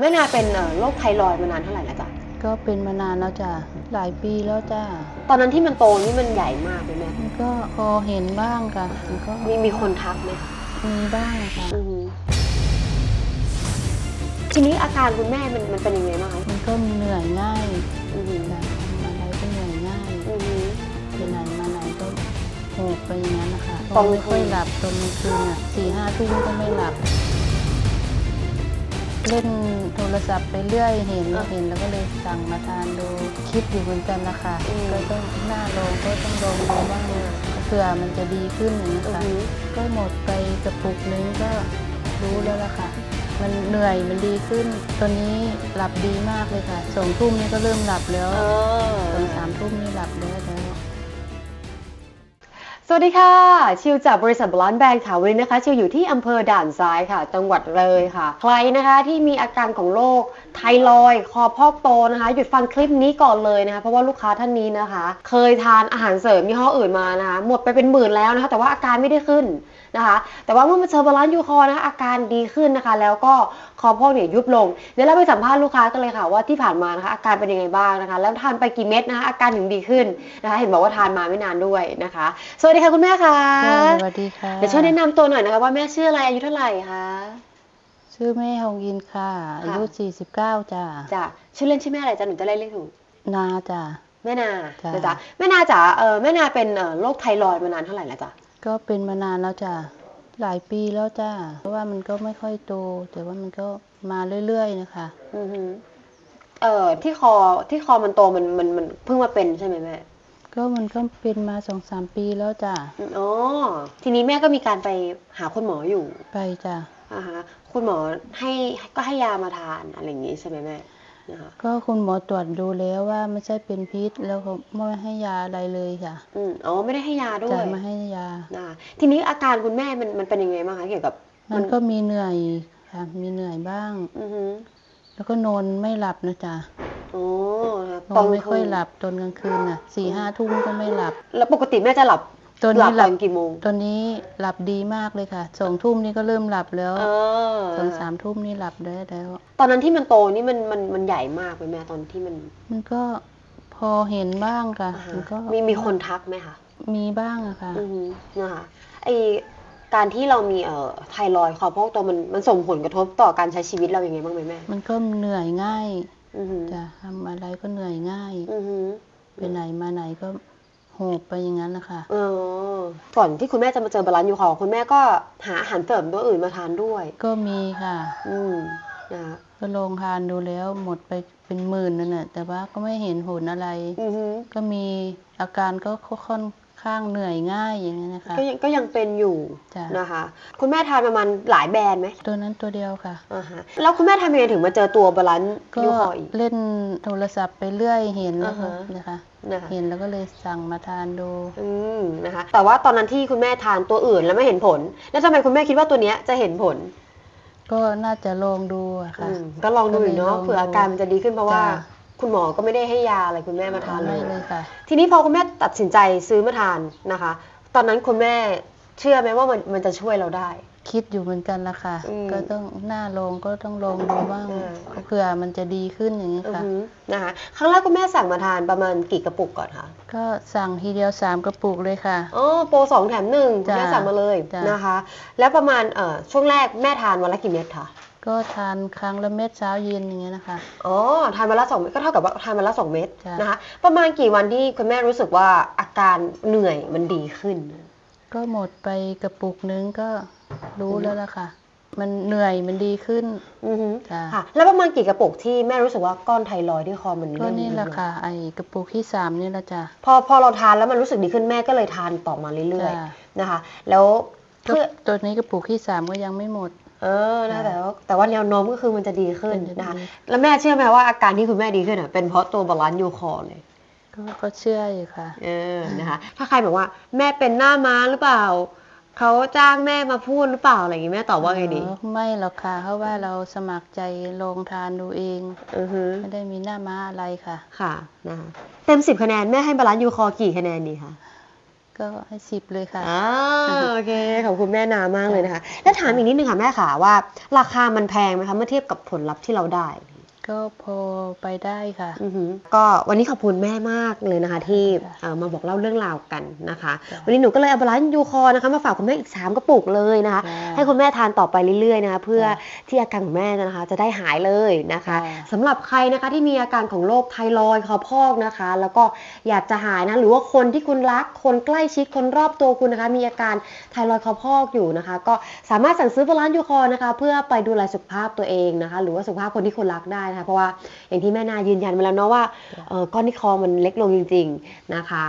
แม่นาเป็นเอ่อโรคไทรอยด์มานานเท่าไหร่แล้วจ๊ะ ก็เป็นมานานแล้วจ้ะหลายปีแล้วจ้ะตอนนั้นที่มันโตนี่มันใหญ่มากเลยแม่มันก็พอเห็นบ้างค่ะมันก็มีมีคนทักไหมคะมีบ้างค่ะอือฮึทีนี้อาการคุณแม่มันมันเป็นยังไงบ้างคะมันก็เหนื่อยง่ายอือฮึจ้ะทำอะไรก็เหนื่อยง่ายอือฮึไปไหนมาไหนก็โหกไปอย่างนั้นนะคะตอนกลางคืน ไม่ค่อยหลับตอนกลางคืนอะสี่ห้าทุ่มก็ไม่หลับ เล่นโทรศัพท์ไปเรื่อยเห็นเห็นแล้วก็เลยสั่งมาทานดูคิดอยู่เหมือนกันนะคะก็ต้องหน้าลองก็ต้องลองดูบ้างเผื่อมันจะดีขึ้นอย่างนี้อือค่ะฮึก็หมดไปกระปุกนึงก็รู้แล้วล่ะค่ะมันเหนื่อยมันดีขึ้น ตอนนี้หลับดีมากเลยค่ะสองทุ่มนี่ก็เริ่มหลับแล้วเอตอนอสามทุ่มนี่หลับแล้วแล้ว สวัสดีค่ะ ชิวจากบริษัทบลอนแบงค์ค่ะวันนี้นะคะ ชิวอยู่ที่อำเภอด่านซ้ายค่ะ จังหวัดเลยค่ะ ใครนะคะที่มีอาการของโรคไทรอยด์คอพอกโตนะคะ หยุดฟังคลิปนี้ก่อนเลยนะคะ เพราะว่าลูกค้าท่านนี้นะคะ เคยทานอาหารเสริมยี่ห้ออื่นมานะคะ หมดไปเป็นหมื่นแล้วนะคะ แต่ว่าอาการไม่ได้ขึ้นนะคะ แต่ว่าเมื่อมาเจอบาลานยูคอนะคะอาการดีขึ้นนะคะ แล้วก็คอพอกเนี่ยยุบลงเดี๋ยวเราไปสัมภาษณ์ลูกค้ากันเลยค่ะว่าที่ผ่านมานะคะอาการเป็นยังไงบ้างนะคะ แล้วทานไปกี่เม็ดนะคะอาการถึงดีขึ้นนะคะ เห็นบอกว่าทานมาไม่นานด้วยนะคะสวัสดีค่ะคุณแม่ค่ะค่ะสวัสดีค่ะเดี๋ยวช่วยแนะนำตัวหน่อยนะคะว่าแม่ชื่ออะไรอายุเท่าไหร่คะชื่อแม่ฮองยินค่ะ อายุ49จ้ะจ้ะชื่อเล่นชื่อแม่อะไรจ้ะหนูจะได้เรียกถูกนาจ้ะแม่นาจ้ะนะจ๊ะแม่นาจ๋าเออแม่นาเป็นเอ่อโรคไทรอยด์มานานเท่าไหร่แล้วจ๊ะก็เป็นมานานแล้วจ้ะหลายปีแล้วจ้ะเพราะว่ามันก็ไม่ค่อยโต แต่ว่ามันก็มาเรื่อยๆนะคะอือฮึเอ่อที่คอที่คอมันโตมันมันมันเพิ่งมาเป็นใช่ไหมแม่ ก็มันก็เป็นมาสองสามปีแล้วจ้ะอืมอ๋อทีนี้แม่ก็มีการไปหาคุณหมออยู่ ไปจ้ะอ่าฮะคุณหมอให้ก็ให้ยามาทานอะไรอย่างงี้ใช่ไหมแม่นะคะก็คุณหมอตรวจดูแล้วว่าไม่ใช่เป็นพิษแล้วเขาไม่ให้ยาอะไรเลยค่ะ อืมอ๋อไม่ได้ให้ยาด้วจะยไม่ให้ยานะคะทีนี้อาการคุณแม่มันมันเป็นยังไงบ้างคะเกี่ยวกับ มันก็มีเหนื่อยค่ะ มีเหนื่อยบ้าง อือฮึแล้วก็นอนไม่หลับนะจ๊ะ โอ้นะนอนไม่ค่อยหลับตอนกลางคืนน่ะสี่ห้าทุ่มก็ไม่หลับ แล้วปกติแม่จะหลับตอนหลันี้บหตลัอบนกี่โมง ตอนนี้หลับดีมากเลยค่ะสองทุ่มนี่ก็เริ่มหลับแล้วเออตอนสามทุ่มนี่หลับได้แล้ว ตอนนั้นที่มันโตนี่มันมันมันใหญ่มากเลยแม่ตอนที่มัน มันก็พอเห็นบ้างค่ะอ่าฮะมันก็มีมีคนทักไหมคะมีบ้างอะค่ะอือฮึนะคะไอการที่เรามีเอ่อไทรอยด์คอพอกโตมันมันส่งผลกระทบต่อการใช้ชีวิตเราอย่างไงบ้างไหมแม่ มันก็เหนื่อยง่ายอือฮึ จะทำอะไรก็เหนื่อยง่ายอือฮึไปไหนมาไหนก็โหบไปอย่างนั้นนะคะเออก่อนที่คุณแม่จะมาเจอบาลานซ์ยูคอร์คุณแม่ก็หาอาหารเสริมตัวอื่นมาทานด้วย ก็มีค่ะ อืมนะคะก็ลองทานดูแล้วหมดไปเป็นหมื่นนั่นแหละแต่ว่าก็ไม่เห็นผลอะไรอือฮึก็มีอาการก็ค่อน ข้างเหนื่อยง่ายอย่างนี้ยนะคะ ก็ยังก็ยังเป็นอยู่จ้ะ นะคะ คุณแม่ทานประมาณหลายแบรนด์ไหมตัวนั้นตัวเดียวค่ะ อ่าฮะแล้วคุณแม่ทำยังไงถึงมาเจอตัวบาลานซ์ก็ยูคอร์อีก เล่นโทรศัพท์ไปเรื่อยเห็นแล้วก็อ่าฮะ นะคะ นะคะเห็นแล้วก็เลยสั่งมาทานดู อืมนะคะแต่ว่าตอนนั้นที่คุณแม่ทานตัวอื่นแล้วไม่เห็นผล แล้วทำไมคุณแม่คิดว่าตัวเนี้ยจะเห็นผลก็น่าจะลองดูอะค่ะ อืมก็ลองดูอีกเนาะก็เลยลองดูเผื่ออาการมันจะดีขึ้นเพราะว่า จ้ะ คุณหมอก็ไม่ได้ให้ยาอะไรคุณแม่มาทานเลไม่ย เลยค่ะ ทีนี้พอคุณแม่ตัดสินใจซื้อมาทานนะคะ ตอนนั้นคุณแม่เชื่อไหมว่ามันมันจะช่วยเราได้ คิดอยู่เหมือนกันละค่ะ อืมก็ต้องหน้าลองก็ต้องลองดูบ้างเออ เผื่อมันจะดีขึ้นอย่างนี้อือค่ะ หือนะคะครั้งแรกคุณแม่สั่งมาทานประมาณกี่กระปุกก่อนคะก็สั่งทีเดียวสามกระปุกเลยค่ะ อ๋อโปรสองแถมหนึ่งคุณจ้ะแม่สั่งมาเลยจ้ะ นะคะ แล้วประมาณเอ่อช่วงแรกแม่ทานวันละกี่เม็ดคะ ก็ทานครั้งละเม็ดเช้าเย็นอย่างเงี้ยนะคะ อ๋อ ทานวันละสองเม็ดก็เท่ากับว่าทานวันละสองเม็ดจ้ะ นะคะ ประมาณกี่วันที่คุณแม่รู้สึกว่าอาการเหนื่อยมันดีขึ้น ก็หมดไปกระปุกนึงก็รู้แล้วล่ะค่ะ มันเหนื่อยมันดีขึ้น อือฮึจ้ะค่ะ แล้วประมาณกี่กระปุกที่แม่รู้สึกว่าก้อนไทรอยด์ที่คอมันก็เริ่มนี่แหละยุบลงค่ะ ไอ้กระปุกที่สามนี่แหละจ้ะพอพอเราทานแล้วมันรู้สึกดีขึ้นแม่ก็เลยทานต่อมาเรื่อยจ้ะๆนะคะ แล้วก็เพื่อตัวนี้กระปุกที่สามก็ยังไม่หมด เออนะจ้ะแต่ว่าแต่ว่าแนวโน้มก็คือมันจะดีขึ้นมันจะดีนะคะแล้วแม่เชื่อไหมว่าอาการที่คุณแม่ดีขึ้นอะเป็นเพราะตัวบาลานซ์ยูคอร์เลยก็ก็เชื่ออยู่ค่ะ เออนะคะ ถ้าใครบอกว่าแม่เป็นหน้าม้าหรือเปล่าเขาจ้างแม่มาพูดหรือเปล่าอะไรอย่างงี้แม่ตอบว่าไงดีอ๋อไม่หรอกค่ะ เพราะว่าเราสมัครใจลองทานดูเองอือฮึไม่ได้มีหน้าม้าอะไรค่ะ ค่ะนะคะเต็มสิบคะแนนแม่ให้บาลานซ์ยูคอร์กี่คะแนนดีคะ ก็ให้สิบเลยค่ะอ่าโอเคขอบคุณแม่นามากเลยนะคะ แล้วถามอีกนิดนึงค่ะแม่ค่ะว่า ราคามันแพงไหมคะเมื่อเทียบกับผลลัพธ์ที่เราได้ ก็พอไปได้ค่ะ อือหือก็วันนี้ขอบคุณแม่มากเลยนะคะ ที่จ้ะเอ่อมาบอกเล่าเรื่องราวกันนะคะ จ้ะ วันนี้หนูก็เลยเอาบาลานซ์ยูคอนะคะมาฝากคุณแม่อีก 3กระปุกเลยนะคะจ้ะให้คุณแม่ทานต่อไปเรื่อยๆนะคะเพื่อจ้ะที่อาการของแม่นะคะ จะได้หายเลยนะคะจ้ะสำหรับใครนะคะที่มีอาการของโรคไทรอยด์คอพอกนะคะ แล้วก็อยากจะหายนะหรือว่าคนที่คุณรักคนใกล้ชิดคนรอบตัวคุณนะคะ มีอาการไทรอยด์คอพอกอยู่นะคะ ก็สามารถสั่งซื้อบาลานซ์ยูคอนะคะ เพื่อไปดูแลสุขภาพตัวเองนะคะ หรือว่าสุขภาพคนที่คุณรักได้นะคะเพราะว่าอย่างที่แม่นายืนยันมาแล้วเนาะว่าก้อนที่คอมันเล็กลงจริง ๆนะคะ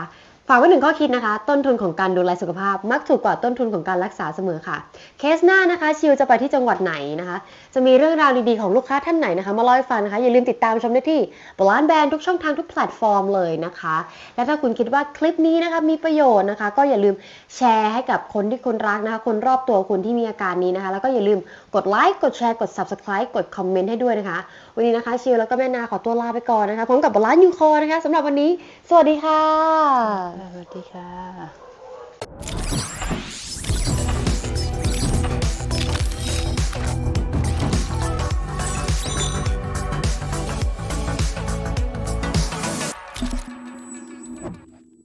ฝากไว้หนึ่งข้อคิดนะคะ ต้นทุนของการดูแลสุขภาพ มักถูกกว่าต้นทุนของการรักษาเสมอค่ะ เคสหน้านะคะ ชิวจะไปที่จังหวัดไหนนะคะ จะมีเรื่องราวดีๆของลูกค้าท่านไหนนะคะมาเล่าให้ฟังนะคะ อย่าลืมติดตามชมได้ที่บลานแบนทุกช่องทางทุกแพลตฟอร์มเลยนะคะ และถ้าคุณคิดว่าคลิปนี้นะคะมีประโยชน์นะคะ ก็อย่าลืมแชร์ให้กับคนที่คุณรักนะคะ คนรอบตัวคุณที่มีอาการนี้นะคะ แล้วก็อย่าลืมกดไลค์กดแชร์กด subscribe กดคอมเมนต์ให้ด้วยนะคะ วันนี้นะคะชิวแล้วก็แม่นาขอตัวลาไปก่อนนะคะพร้อมกับบลานยูคอนะคะสำหรับวันนี้ สวัสดีค่ะสวัสดีค่ะ